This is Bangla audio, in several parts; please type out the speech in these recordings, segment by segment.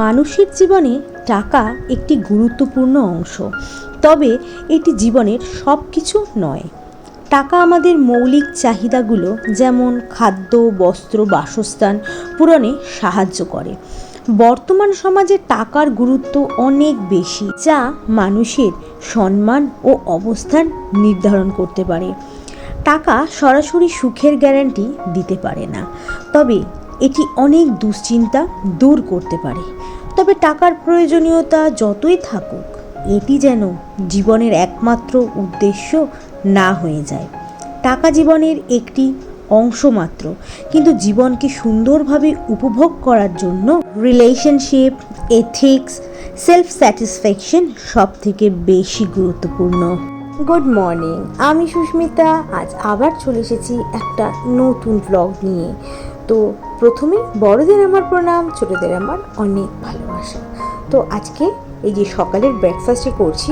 মানুষের জীবনে টাকা একটি গুরুত্বপূর্ণ অংশ। তবে এটি জীবনের সব কিছু নয়। টাকা আমাদের মৌলিক চাহিদাগুলো যেমন খাদ্য, বস্ত্র, বাসস্থান পূরণে সাহায্য করে। বর্তমান সমাজে টাকার গুরুত্ব অনেক বেশি, যা মানুষের সম্মান ও অবস্থান নির্ধারণ করতে পারে। টাকা সরাসরি সুখের গ্যারান্টি দিতে পারে না। তবে এটি অনেক দুশ্চিন্তা দূর করতে পারে। তবে টাকার প্রয়োজনীয়তা যতই থাকুক, এটি যেন জীবনের একমাত্র উদ্দেশ্য না হয়ে যায়। টাকা জীবনের একটি অংশ মাত্র, কিন্তু জীবনকে সুন্দরভাবে উপভোগ করার জন্য রিলেশনশিপ এথিক্স সেলফ স্যাটিসফ্যাকশন সব থেকে বেশি গুরুত্বপূর্ণ। গুড মর্নিং আমি সুস্মিতা। আজ আবার চলে এসেছি একটা নতুন ব্লগ নিয়ে। তো প্রথমে বড়দের আমার প্রণাম, ছোটদের আমার অনেক ভালোবাসা। তো আজকে এই যে সকালের ব্রেকফাস্টে করছি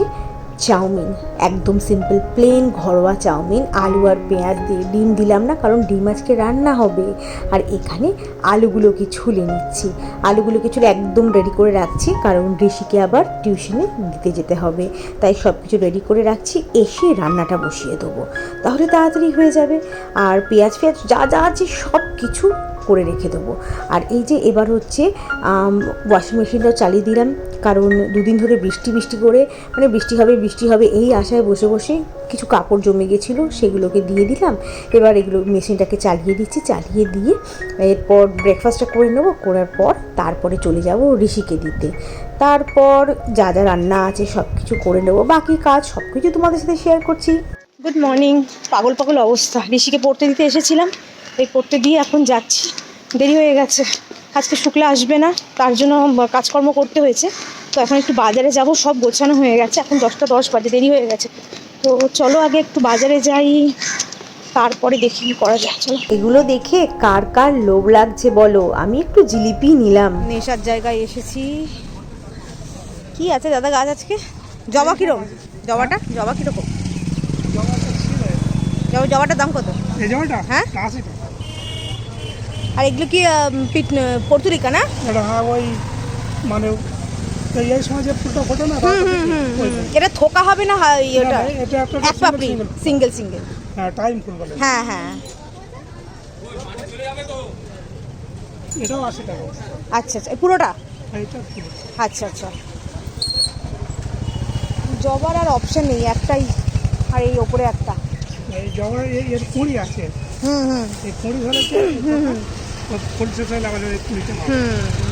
চাউমিন, একদম সিম্পল প্লেন ঘরোয়া চাউমিন, আলু আর পেঁয়াজ দিয়ে ডিম দিলাম না, কারণ ডিম আজকে রান্না হবে। আর এখানে আলুগুলোকে ছুলে নিচ্ছি। আলুগুলোকে ছুলে একদম রেডি করে রাখছি, কারণ ঋষিকে আবার টিউশনে দিতে যেতে হবে। তাই সব কিছু রেডি করে রাখছি, এসে রান্নাটা বসিয়ে দেবো। তাহলে তাড়াতাড়ি হয়ে যাবে। আর পেঁয়াজ পেঁয়াজ যা যা আছে সব কিছু করে রেখে দেবো। আর এই যে এবার হচ্ছে ওয়াশিং মেশিনটাও চালিয়ে দিলাম। কারণ দুদিন ধরে বৃষ্টি বৃষ্টি করে মানে বৃষ্টি হবে বৃষ্টি হবে এই আশায় বসে বসে কিছু কাপড় জমে গেছিল, সেগুলোকে দিয়ে দিলাম। এবার এগুলো মেশিনটাকে চালিয়ে দিচ্ছি, চালিয়ে দিয়ে এরপর ব্রেকফাস্টটা করে নেব, করার পর তারপরে চলে যাব ঋষিকে দিতে। তারপর যা যা রান্না আছে সব কিছু করে নেব। বাকি কাজ সব কিছু তোমাদের সাথে শেয়ার করছি। গুড মর্নিং পাগল পাগল অবস্থা। ঋষিকে পড়তে দিতে এসেছিলাম। এই পড়তে দিয়ে এখন যাচ্ছি। দেরি হয়ে গেছে। আজকে শুক্লা আসবে না, তার জন্য কাজকর্ম করতে হয়েছে। তো এখন একটু বাজারে যাব সব গোছানো হয়ে গেছে। এখন দশটা দশ বাজে দেরি হয়ে গেছে। তো চলো আগে একটু বাজারে যাই তারপরে দেখি কী করা যায় চলো। এগুলো দেখে কার কার লোভ লাগছে বলো? আমি একটু জিলিপি নিলাম। নেশার জায়গায় এসেছি। কি আছে দাদা গাছ আজকে? জবা কীরকম? জবাটা? জবা কীরকম? জবা জবাটার দাম কত? এই হ্যাঁ? আর এগুলো কি আম, পর্তুরিকা না? হ্যাঁ ওই মানে এই এই সময় যে ফুলটা ফোটে না। এটা থোকা হবে না হা- এটা এক পাপড়ি। সিঙ্গেল সিঙ্গেল হ্যাঁ টাইম ফুল বলে। হ্যাঁ হ্যাঁ। এটাও আশি টাকা। আচ্ছা আচ্ছা পুরোটা? আচ্ছা আচ্ছা। জবার আর অপশন নেই একটাই আর এই ওপরে একটা। এই জবা এর কুড়ি আছে। হুম হুম। এই কুড়ি ফুল শেষ হয়ে কুড়িটা। হুম।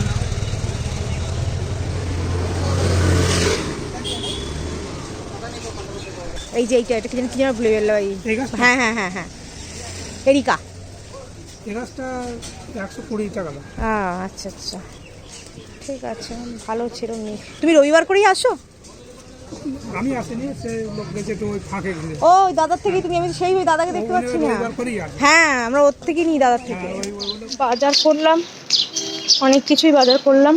এই যে এইটা এটা কি যেন কি যেন ভুলে গেল এই হ্যাঁ হ্যাঁ হ্যাঁ হ্যাঁ। এরিকা। এই গাছটা একশো কুড়ি টাকা আহ, আচ্ছা আচ্ছা। ঠিক আছে ভালো ছিল তুমি রবিবার করেই আসো? আমি আসিনি সে লোক গেছে একটু ওই ফাঁকে ঘুরে ও ওই দাদার থেকেই তুমি আমি সেই ওই দাদাকে দেখতে পাচ্ছি না। হ্যাঁ আমরা ওর থেকেই নিই দাদার থেকে। হ্যাঁ, বাজার করলাম অনেক কিছুই বাজার করলাম।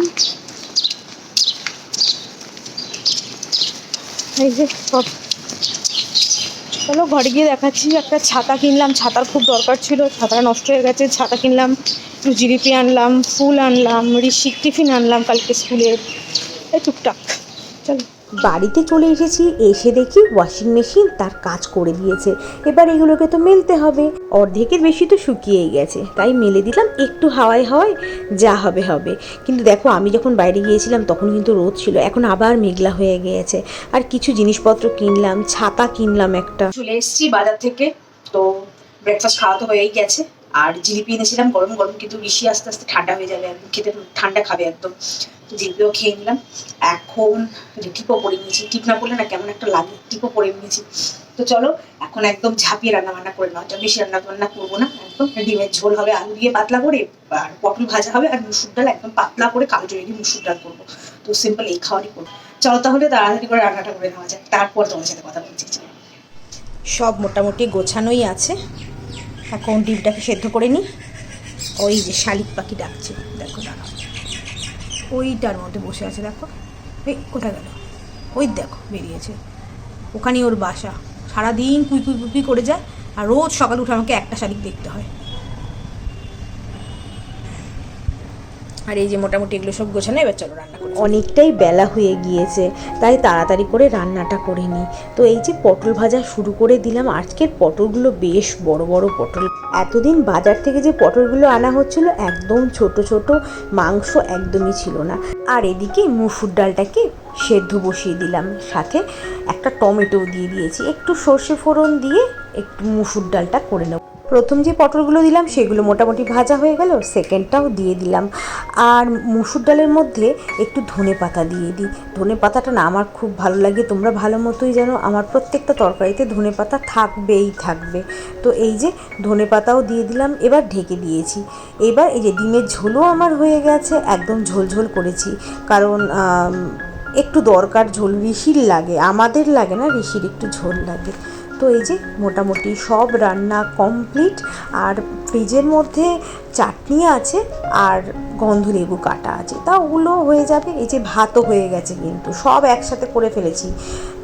এই যে সব। চলো ঘরে গিয়ে দেখাচ্ছি, একটা ছাতা কিনলাম, ছাতার খুব দরকার ছিল, ছাতাটা নষ্ট হয়ে গেছে, ছাতা কিনলাম জিলিপি আনলাম, ফুল আনলাম, ঋষিক টিফিন আনলাম কালকে স্কুলের, এই টুকটাক, চলো। বাড়িতে চলে এসেছি, এসে দেখি ওয়াশিং মেশিন তার কাজ করে দিয়েছে। এবার এগুলোকে তো মেলতে হবে। অর্ধেকের বেশি তো শুকিয়েই গেছে। তাই মেলে দিলাম, একটু হাওয়ায় হাওয়ায় যা হবে হবে। কিন্তু দেখো, আমি যখন বাইরে গিয়েছিলাম তখন কিন্তু রোদ ছিল, এখন আবার মেঘলা হয়ে গিয়েছে। আর কিছু জিনিসপত্র কিনলাম, ছাতা কিনলাম একটা। চলে এসেছি বাজার থেকে, তো ব্রেকফাস্ট খাওয়া তো হয়েই গেছে। আর জিলিপি এনেছিলাম, গরম গরম, কিন্তু ঋষি আস্তে আস্তে ঠান্ডা হয়ে যাবে একদম, খেতে ঠান্ডা খাবে একদম। জিলিপিও খেয়ে নিলাম। এখন টিপও পরে নিয়েছি, টিপ না পড়লে না কেমন একটা লাগে, টিপও পরে নিয়েছি। তো চলো, এখন একদম ঝাঁপিয়ে রান্না বান্না করে নেওয়া বেশি রান্না বান্না করব না, একদম। ডিমের ঝোল হবে আলু দিয়ে পাতলা করে, আর পটল ভাজা হবে, আর মুসুর ডাল একদম পাতলা করে কালো জড়িয়ে দিয়ে মুসুর ডাল করব। তো সিম্পল এই খাওয়ারই করব। চলো তাহলে তাড়াতাড়ি করে রান্নাটা করে নেওয়া যায় তারপর তোমার সাথে কথা বলছি সব মোটামুটি গোছানোই আছে। এখন ডিমটাকে সেদ্ধ করে নিই। ওই যে শালিক পাখি ডাকছে। দেখো, দাঁড়াও। ওইটার মধ্যে বসে আছে, দেখো। এই, কোথায় গেল? ওই দেখো, বেরিয়েছে। ওখানেই ওর বাসা। সারাদিন কুই কুই কুই করে যায়। আর রোজ সকাল উঠে আমাকে একটা শালিক দেখতে হয়। আর এই যে মোটামুটি এগুলো সব গোছানো, এবার চলো রান্না করি অনেকটাই বেলা হয়ে গিয়েছে, তাই তাড়াতাড়ি করে রান্নাটা করে নিই। তো এই যে পটল ভাজা শুরু করে দিলাম, আজকের পটলগুলো বেশ বড় বড় পটল। এতদিন বাজার থেকে যে পটলগুলো আনা হচ্ছিল, একদম ছোট ছোট, মাংস একদমই ছিল না। আর এদিকে মুসুর ডালটাকে সেদ্ধ বসিয়ে দিলাম, সাথে একটা টমেটো দিয়ে দিয়েছি। একটু সর্ষে ফোড়ন দিয়ে একটু মুসুর ডালটা করে নেব। প্রথম যে পটলগুলো দিলাম, সেগুলো মোটামুটি ভাজা হয়ে গেল সেকেন্ডটাও দিয়ে দিলাম। আর মুসুর ডালের মধ্যে একটু ধনে পাতা দিয়ে দিই। ধনে পাতাটা না আমার খুব ভালো লাগে, তোমরা ভালো মতোই জানো, আমার প্রত্যেকটা তরকারিতে ধনে পাতা থাকবেই থাকবে। তো এই যে ধনে পাতাও দিয়ে দিলাম, এবার ঢেকে দিয়েছি। এবার এই যে ডিমের ঝোলও আমার হয়ে গেছে, একদম ঝোলঝোল করেছি। কারণ একটু দরকার ঝোল, ঋষির লাগে, আমাদের লাগে না, ঋষির একটু ঝোল লাগে। তো এই যে মোটামুটি সব রান্না কমপ্লিট আর ফ্রিজের মধ্যে চাটনি আছে আর গন্ধলেবু কাটা আছে। তা ওগুলো হয়ে যাবে, এই যে ভাতও হয়ে গেছে কিন্তু, সব একসাথে করে ফেলেছি।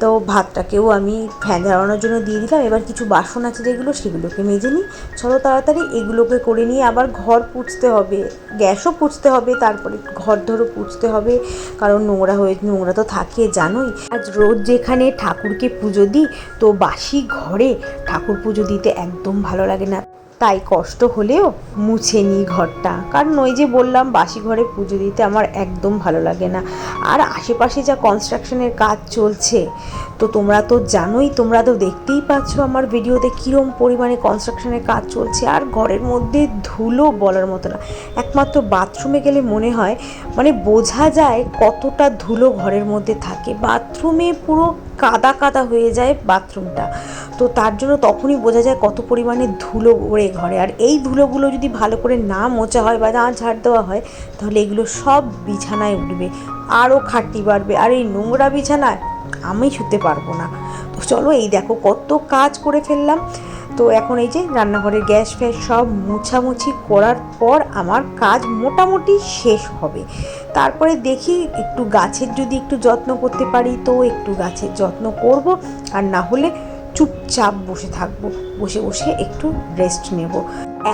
তো ভাতটাকেও আমি ফ্যান ঝাড়ানোর জন্য দিয়ে দিলাম। এবার কিছু বাসন আছে যেগুলো, সেগুলোকে মেজে নিই। চলো তাড়াতাড়ি এগুলোকে করে নিয়ে আবার ঘর পুছতে হবে। গ্যাসও পুছতে হবে, তারপরে ঘর ধরো পুছতে হবে, কারণ নোংরা হয়ে, নোংরা তো থাকে, জানোই। আজ রোজ যেখানে ঠাকুরকে পুজো দিই, তো বাসি ঘরে ঠাকুর পুজো দিতে একদম ভালো লাগে না। তাই কষ্ট হলেও মুছে নিই ঘরটা। কারণ ওই যে বললাম, বাসি ঘরে পুজো দিতে আমার একদম ভালো লাগে না। আর আশেপাশে যা কনস্ট্রাকশনের কাজ চলছে, তো তোমরা তো জানোই, তোমরা তো দেখতেই পাচ্ছ আমার ভিডিওতে কীরম পরিমাণে কনস্ট্রাকশনের কাজ চলছে। আর ঘরের মধ্যে ধুলো বলার মতো না। একমাত্র বাথরুমে গেলে মনে হয় মানে বোঝা যায় কতটা ধুলো ঘরের মধ্যে থাকে। বাথরুমে পুরো কাদা কাদা হয়ে যায় বাথরুমটা। তো তার জন্য তখনই বোঝা যায় কত পরিমাণে ধুলো ওড়ে ঘরে। আর এই ধুলোগুলো যদি ভালো করে না মোচা হয় বা না ঝাড় দেওয়া হয়, তাহলে এগুলো সব বিছানায় উঠবে আরও খাটনি বাড়বে। আর এই নোংরা বিছানায় আমি শুতে পারব না। তো চলো এই দেখো কত কাজ করে ফেললাম। তো এখন এই যে রান্নাঘরের গ্যাস ফ্যাস সব মুছামুছি করার পর আমার কাজ মোটামুটি শেষ হবে। তারপরে দেখি একটু গাছের যদি একটু যত্ন করতে পারি, তো একটু গাছের যত্ন করব আর না হলে চুপচাপ বসে থাকব। বসে বসে একটু রেস্ট নেব।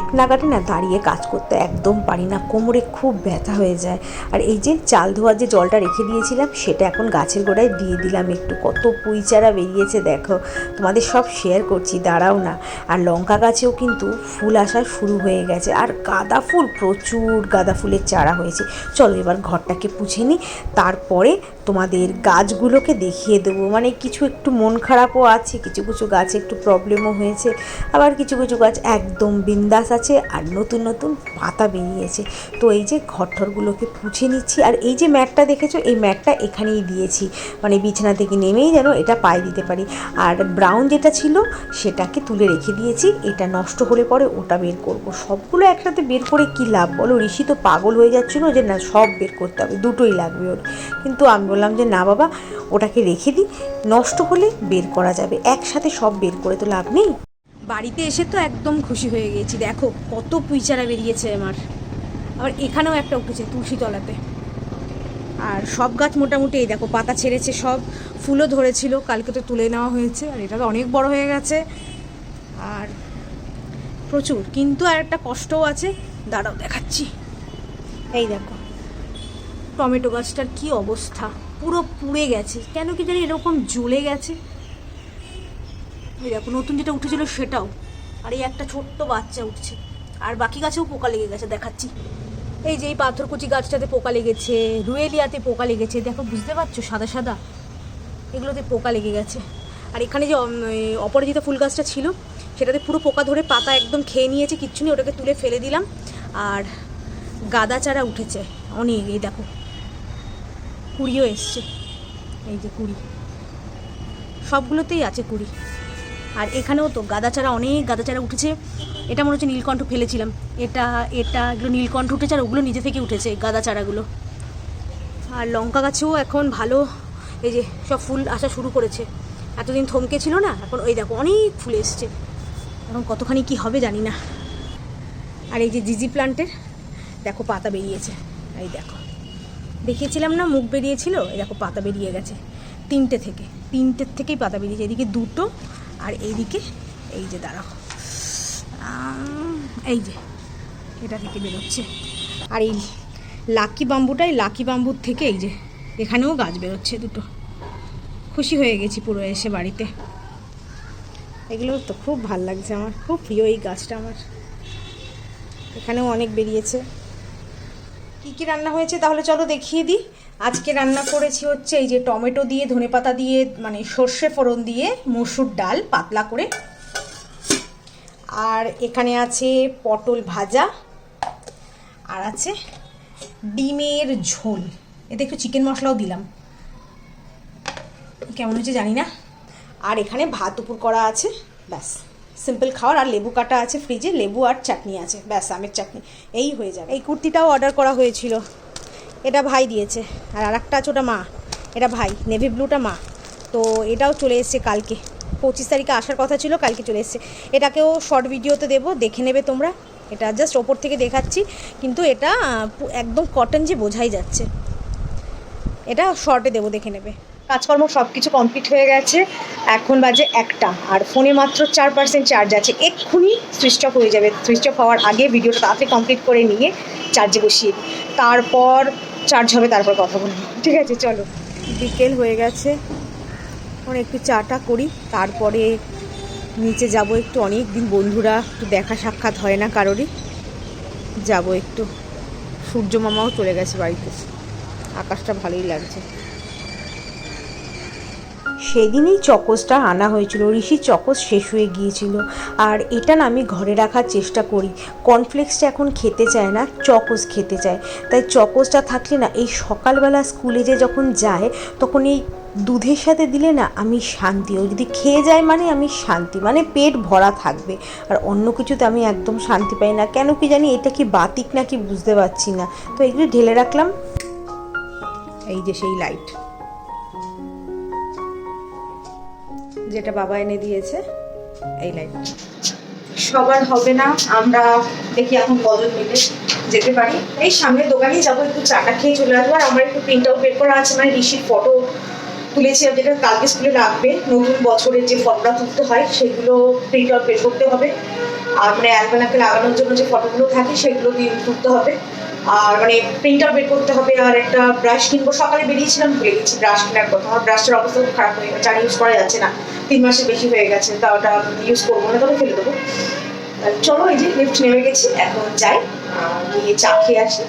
এক নাগাটে না দাঁড়িয়ে কাজ করতে একদম পারি না। কোমরে খুব ব্যথা হয়ে যায়। আর এই যে চাল ধোয়ার যে জলটা রেখে দিয়েছিলাম, সেটা এখন গাছের গোড়ায় দিয়ে দিলাম একটু। কত পুঁই চারা বেরিয়েছে দেখো। তোমাদের সব শেয়ার করছি, দাঁড়াও না। আর লঙ্কা গাছেও কিন্তু ফুল আসা শুরু হয়ে গেছে। আর গাঁদা ফুল, প্রচুর গাঁদা ফুলের চারা হয়েছে। চলো এবার ঘরটাকে পুছে নিই তারপরে তোমাদের গাছগুলোকে দেখিয়ে দেবো। মানে কিছু একটু মন খারাপও আছে, কিছু কিছু গাছে একটু প্রবলেমও হয়েছে। আবার কিছু কিছু গাছ একদম বিন্দাস আছে আর নতুন নতুন পাতা বেরিয়েছে। তো এই যে ঘরঠরগুলোকে পুছে নিচ্ছি আর এই যে ম্যাটটা দেখেছ? এই ম্যাটটা এখানেই দিয়েছি। মানে বিছানা থেকে নেমেই যেন এটা পায়ে দিতে পারি। আর ব্রাউন যেটা ছিল সেটাকে তুলে রেখে দিয়েছি। এটা নষ্ট হলে পরে ওটা বের করব। সবগুলো একসাথে বের করে কি লাভ বলো? ঋষি তো পাগল হয়ে যাচ্ছিল যে না, সব বের করতে হবে। দুটোই লাগবে ওর। কিন্তু আমি বললাম যে না বাবা, ওটাকে রেখে দিই। নষ্ট হলে বের করা যাবে। একসাথে সব বের করে তো লাভ নেই? বাড়িতে এসে তো একদম খুশি হয়ে গেছি। দেখো, কত পুইচারা বেরিয়েছে আমার। আবার এখানেও একটা উঠেছে তুলসী তলাতে আর সব গাছ মোটামুটি এই দেখো, পাতা ছেড়েছে, সব ফুলও ধরেছিল। কালকে তো তুলে নেওয়া হয়েছে, আর এটা তো অনেক বড় হয়ে গেছে। আর প্রচুর, কিন্তু আর একটা কষ্টও আছে। দাঁড়াও, দেখাচ্ছি। এই দেখো, টমেটো গাছটার কি অবস্থা? পুরো পুড়ে গেছে। কেন কি জানি এরকম জ্বলে গেছে। এই দেখো, নতুন যেটা উঠেছিল সেটাও। আর এই একটা ছোট্ট বাচ্চা উঠছে। আর বাকি গাছেও পোকা লেগে গেছে, দেখাচ্ছি। এই যে এই পাথরকুচি গাছটাতে পোকা লেগেছে, রুয়েলিয়াতে পোকা লেগেছে, দেখো, বুঝতে পারছ? সাদা সাদা। এগুলোতে পোকা লেগে গেছে। আর এখানে যে অপরাজিতা ফুল গাছটা ছিল, সেটাতে পুরো পোকা ধরে পাতা একদম খেয়ে নিয়েছে, কিচ্ছু নেই, ওটাকে তুলে ফেলে দিলাম। আর গাদা চারা উঠেছে, অনেক, এই দেখো। কুড়িও এসছে। এই যে কুড়ি। সবগুলোতেই আছে কুড়ি। আর এখানেও তো গাদা চারা, অনেক গাদা চারা উঠেছে। এটা মনে হচ্ছে নীলকণ্ঠ ফেলেছিলাম। এটা এটা এগুলো নীলকণ্ঠ উঠেছে আর ওগুলো নিজে থেকে উঠেছে গাদা চারাগুলো। আর লঙ্কা গাছেও এখন ভালো, এই যে সব ফুল আসা শুরু করেছে। এতদিন থমকে ছিল না, এখন ওই দেখো অনেক ফুল এসছে। এখন কতখানি কি হবে জানি না। আর এই যে জিজি প্লান্টের, দেখো পাতা বেরিয়েছে। এই দেখো। দেখিয়েছিলাম না মুখ বেরিয়েছিল? এই দেখো পাতা বেরিয়ে গেছে। তিনটে থেকে, তিনটের থেকেই পাতা বেরিয়েছে। এদিকে দুটো আর এইদিকে, এই যে দাঁড়াও। এই যে, এটা থেকে বেরোচ্ছে। আর এই লাকি বাম্বুটাই লাকি বাম্বুর থেকে এই যে, এখানেও গাছ বেরোচ্ছে দুটো। খুশি হয়ে গেছি পুরো এসে বাড়িতে। এগুলো তো খুব ভালো লাগছে আমার, খুব প্রিয় এই গাছটা আমার। এখানেও অনেক বেরিয়েছে। কী কী রান্না হয়েছে তাহলে চলো দেখিয়ে দিই। আজকে রান্না করেছি হচ্ছে এই যে টমেটো দিয়ে ধনেপাতা দিয়ে মানে সর্ষে ফোড়ন দিয়ে, মসুর ডাল পাতলা করে। আর এখানে আছে পটল ভাজা। আর আছে ডিমের ঝোল। এতে একটু চিকেন মশলাও দিলাম। কেমন হচ্ছে জানি না। আর এখানে ভাত উপর করা আছে, ব্যাস। সিম্পল খাওয়ার আর লেবু কাটা আছে ফ্রিজে, লেবু আর চাটনি আছে। ব্যাস, আমের চাটনি। এই হয়ে যাবে। এই কুর্তিটাও অর্ডার করা হয়েছিল। এটা ভাই দিয়েছে। আর আরেকটা আছে ওটা মা। এটা ভাই নেভি ব্লুটা মা। তো এটাও চলে এসছে কালকে। পঁচিশ তারিখে আসার কথা ছিল, কালকে চলে এসছে। এটাকেও শর্ট ভিডিওতে দেবো, দেখে নেবে তোমরা। এটা জাস্ট ওপর থেকে দেখাচ্ছি। কিন্তু এটা একদম কটন যে বোঝাই যাচ্ছে। এটা শর্টে দেবো, দেখে নেবে। কাজকর্ম সব কিছু কমপ্লিট হয়ে গেছে। এখন বাজে একটা, আর ফোনে মাত্র চার পার্সেন্ট চার্জ আছে। এক্ষুনি সুইচ অফ হয়ে যাবে। সুইচ অফ হওয়ার আগে ভিডিওটা তাড়াতাড়ি কমপ্লিট করে নিয়ে চার্জে বসিয়ে তারপর চার্জ হবে, তারপর কথা বলব। ঠিক আছে, চলো। বিকেল হয়ে গেছে। এখন একটু চাটা করি, তারপরে নিচে যাব একটু। অনেক দিন বন্ধুরা একটু দেখা সাক্ষাৎ হয় না কারোরই। যাব একটু। সূর্য মামাও চলে গেছে বাড়িতে। আকাশটা ভালোই লাগছে। সেদিনই চকসটা আনা হয়েছিল ঋষি চকস শেষ হয়ে গিয়েছিল। আর এটা না আমি ঘরে রাখার চেষ্টা করি। কর্নফ্লেক্সটা এখন খেতে চায় না চকস খেতে চায়। তাই চকসটা থাকলে না, এই সকালবেলা স্কুলে যে যখন যায়, তখন এই দুধের সাথে দিলে না আমি শান্তি। ও যদি খেয়ে যায় মানে আমি শান্তি মানে পেট ভরা থাকবে। আর অন্য কিছুতে আমি একদম শান্তি পাই না। কেন কি জানি এটা কি বাতিক নাকি বুঝতে পারছি না। তো এগুলো ঢেলে রাখলাম। এই যে সেই লাইট যেটা বাবা এনে দিয়েছে, এই লাইট সবার হবে না, আমরা দেখি এখন কজন মিলে যেতে পারি। এই সামনের দোকানেই যাব, একটু চাটা খেয়ে চলে আসব। আর আমার একটু প্রিন্ট আউট বের করা আছে মানে ঋষির ফটো তুলেছি যেটা কালকে স্কুলে রাখবে। নতুন বছরের যে ফটোটা তুলতে হয়, সেগুলো প্রিন্ট আউট বের করতে হবে। আর মানে অ্যালবানাকে লাগানোর জন্য যে ফটোগুলো থাকে, সেগুলো দিয়ে তুলতে হবে। আর মানে প্রিন্টার বের করতে হবে আর একটা ব্রাশ কিনবো। সকালে বেরিয়েছিলাম ভুলে গেছি ব্রাশ কেনার কথা। আমার ব্রাশটার অবস্থা খুব খারাপ হয়ে গেছে। আর ইউজ করা যাচ্ছে না। তিন মাসের বেশি হয়ে গেছে। তা ওটা ইউজ করব না তবে ফেলে দেবো। চলো এই যে লিফট নেমে গেছি। এখন যাই। গিয়ে চা খেয়ে আসি।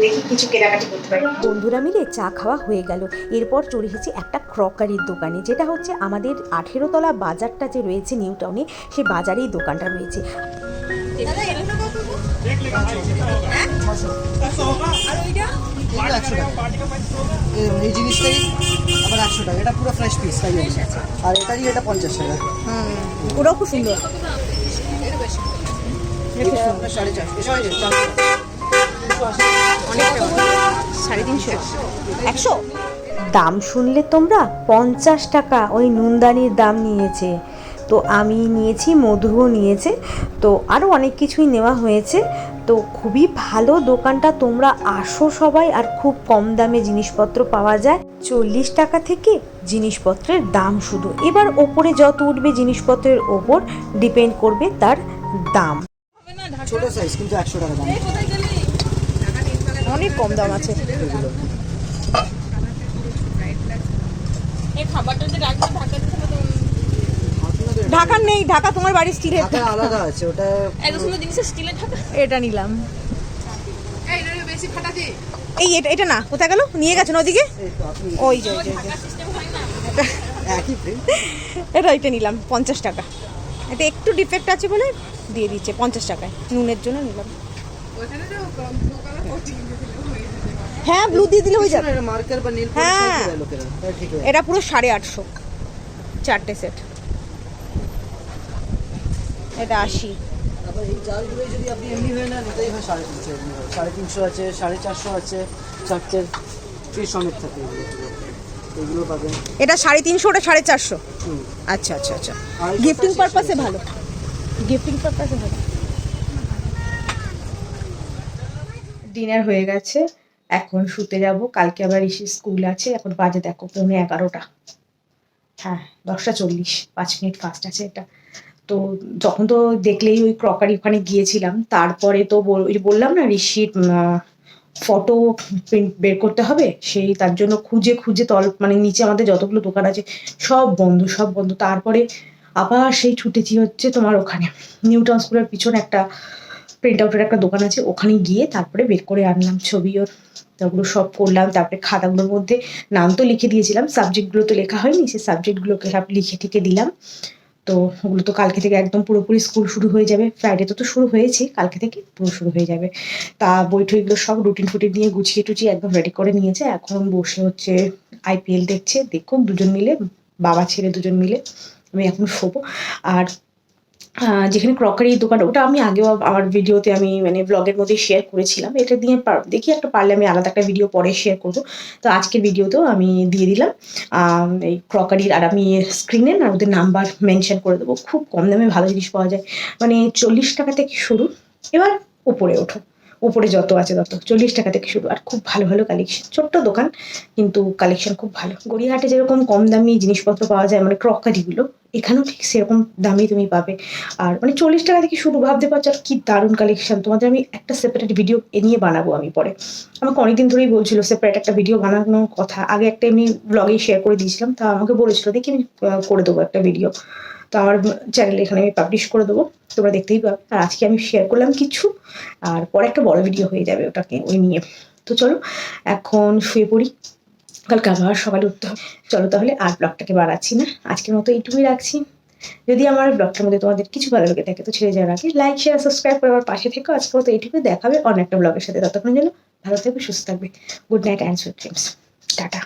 দেখি কিছু কেনাকাটি করতে পারি। বন্ধুরা মিলে চা খাওয়া হয়ে গেল। এরপর চলে এসেছি একটা ক্রকারির দোকানে যেটা হচ্ছে আমাদের আঠেরো তলা বাজারটা যে রয়েছে নিউ টাউনে সেই বাজারেই দোকানটা রয়েছে। এ- এই জিনিসটাই আবার একশো টাকা। এটা পুরো ফ্রেশ পিস তাই আর এটারই এটা পঞ্চাশ টাকা। ওটাও খুব সুন্দর। সাড়ে চারশো। সাড়ে সাড়ে তিনশো। একশো? দাম শুনলে তোমরা পঞ্চাশ টাকা ওই নুনদানির দাম নিয়েছে। তো আমি নিয়েছি মধুও নিয়েছে। তো আরও অনেক কিছুই নেওয়া হয়েছে। তো খুবই ভালো দোকানটা। তোমরা আসো সবাই আর খুব কম দামে জিনিসপত্র পাওয়া যায়। চল্লিশ টাকা থেকে জিনিসপত্রের দাম শুধু। এবার ওপরে যত উঠবে জিনিসপত্রের ওপর ডিপেন্ড করবে তার দাম। ছোট সাইজ কিন্তু একশো টাকা দাম। অনেক কম দাম আছে। আপনাদের ঢাকার নেই ঢাকা তোমার বাড়ির স্টিলের ঢাকা আলাদা আছে ওটা এটা নিলাম। এই এটা এটা না কোথায় গেল? নিয়ে গেছে না ওদিকে? ওই যে। এটা এটা নিলাম পঞ্চাশ টাকা। এটা একটু ডিফেক্ট আছে বলে দিয়ে দিচ্ছে পঞ্চাশ টাকায়। নুনের জন্য নিলাম। হ্যাঁ ব্লু দিয়ে দিলে হয়ে যাবে। মার্কার বা নীল হ্যাঁ। আছে। এটা পুরো সাড়ে আটশো চারটে সেট এটা আশি। তারপর এই জালগুলোই যদি আপনি এমনি হয়ে নেন এটাই হয় সাড়ে তিনশো এমনি হয়। সাড়ে তিনশো আছে সাড়ে চারশো আছে চারটের ফ্রি সমেত থাকে এগুলো। পাবেন। এটা সাড়ে তিনশো ওটা সাড়ে চারশো? হুম। আচ্ছা আচ্ছা আচ্ছা। গিফটিং পারপাসে ভালো। গিফটিং পারপাসে ভালো। ডিনার হয়ে গেছে। এখন শুতে যাব। কালকে আবার ঋষি স্কুল আছে। এখন বাজে দেখো পৌনে এগারোটা। হ্যাঁ দশটা চল্লিশ। পাঁচ মিনিট ফাস্ট আছে এটা। তো যখন তো দেখলেই ওই ক্রকারি ওখানে গিয়েছিলাম, তারপরে তো ওই বললাম না ঋষির ফটো প্রিন্ট বের করতে হবে, সেই তার জন্য খুঁজে খুঁজে তল মানে নিচে আমাদের যতগুলো দোকান আছে, সব বন্ধ সব বন্ধ। তারপরে আবার সেই ছুটেছি হচ্ছে তোমার ওখানে, নিউ টাউন স্কুলের পিছনে একটা প্রিন্ট আউটের একটা দোকান আছে, ওখানে গিয়ে তারপরে বের করে আনলাম ছবি ওর তো ওগুলো সব করলাম, তারপরে খাতাগুলোর মধ্যে নাম তো লিখে দিয়েছিলাম সাবজেক্টগুলো তো লেখা হয়নি, সেই সাবজেক্টগুলোকে সব লিখে টিখে দিলাম। তো ওগুলো তো কালকে থেকে একদম পুরোপুরি স্কুল শুরু হয়ে যাবে। ফ্রাইডে তো তো শুরু হয়েছে, কালকে থেকে পুরো শুরু হয়ে যাবে। তা বই টইগুলো সব রুটিন ফুটিন নিয়ে গুছিয়ে টুচিয়ে একদম রেডি করে নিয়েছে। এখন বসে হচ্ছে আইপিএল দেখছে, দেখুন দুজন মিলে, বাবা ছেলে দুজন মিলে, আমি এখন শোবো। আর যেখানে ক্রকারির দোকান, ওটা আমি আগেও আমার ভিডিওতে আমি মানে ব্লগের মধ্যে শেয়ার করেছিলাম। এটা দিয়ে দেখি একটা পারলে আমি আলাদা একটা ভিডিও পরে শেয়ার করব। তো আজকের ভিডিওতেও আমি দিয়ে দিলাম। এই ক্রকারির আর আমি স্ক্রিনে না ওদের নাম্বার মেনশন করে দেবো। খুব কম দামে ভালো জিনিস পাওয়া যায়। মানে চল্লিশ টাকা থেকে শুরু। এবার উপরে ওঠো। উপরে যত আছে তত। চল্লিশ টাকা থেকে শুরু। আর খুব ভালো ভালো কালেকশন ছোট্ট দোকান, কিন্তু কালেকশন খুব ভালো। গড়িয়াহাটে যেরকম কম দামি জিনিসপত্র পাওয়া যায় মানে ক্রকারিগুলো এখানেও ঠিক সেরকম দামে তুমি পাবে। আর মানে চল্লিশ টাকা থেকে শুরু, ভাবতে পারছ আর কি দারুণ কালেকশন তোমাদের আমি একটা সেপারেট ভিডিও এ নিয়ে বানাবো আমি পরে। আমাকে অনেকদিন ধরেই বলছিল সেপারেট একটা ভিডিও বানানোর কথা। আগে একটা এমনি ব্লগে শেয়ার করে দিয়েছিলাম। তা আমাকে বলেছিল, দেখি আমি করে দেবো একটা ভিডিও তো আমার চ্যানেলে এখানে আমি পাবলিশ করে দেবো। তোমরা দেখতেই পাবে। আর আজকে আমি শেয়ার করলাম কিছু, আর পরে একটা বড় ভিডিও হয়ে যাবে ওটাকে, ওই নিয়ে। তো চলো, এখন শুয়ে পড়ি। কালকে হওয়ার সকালে উঠতে হবে। চলো তাহলে আর ব্লগটাকে বাড়াচ্ছি না। আজকের মতো এইটুকুই রাখছি। যদি আমার ব্লগটার মধ্যে তোমাদের কিছু ভালো লাগে থাকে তো ছেড়ে যাওয়ার আগে লাইক শেয়ার সাবস্ক্রাইব করে আমার পাশে থেকো। আজকের মতো এইটুকুই দেখাবে অন্য একটা ব্লগের সাথে। ততক্ষণ যেন ভালো থাকবে, সুস্থ থাকবে। Good night and sweet dreams tata.